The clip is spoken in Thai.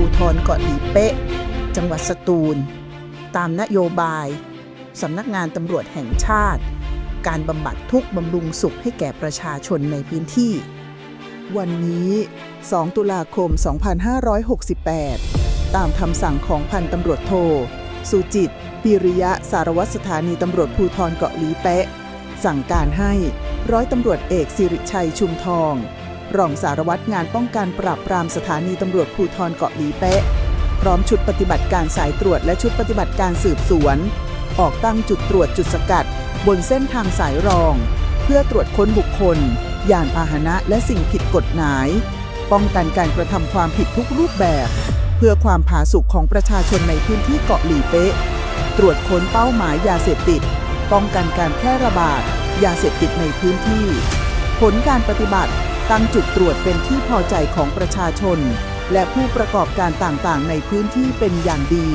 ภูทรเกาะหลีเป๊ะ จังหวัดสตูล ตามนโยบายสำนักงานตำรวจแห่งชาติ การบำบัดทุกบำรุงสุขให้แก่ประชาชนในพื้นที่ วันนี้ 2 ตุลาคม 2568 ตามคำสั่งของพันตำรวจโท สุจิต ปิริยะ สารวัตรสถานีตำรวจภูทรเกาะหลีเป๊ะ สั่งการให้ร้อยตำรวจเอกสิริชัยชุมทอง รองสารวัตรงานป้องกันปราบปรามสถานีตำรวจภูทรเกาะหลีเป๊ะ พร้อมชุดปฏิบัติการสายตรวจและชุดปฏิบัติการสืบสวน ออกตั้งจุดตรวจจุดสกัด บนเส้นทางสายรอง เพื่อตรวจค้นบุคคล ยานพาหนะและสิ่งผิดกฎหมาย ป้องกันการกระทำความผิดทุกรูปแบบ เพื่อความผาสุกของประชาชนในพื้นที่เกาะหลีเป๊ะ ตรวจค้นเป้าหมายยาเสพติด ป้องกันการแพร่ระบาด ยาเสพติดในพื้นที่ ผลการปฏิบัติ ตั้งจุดตรวจเป็นที่พอใจของประชาชน และผู้ประกอบการต่างๆ ในพื้นที่เป็นอย่างดี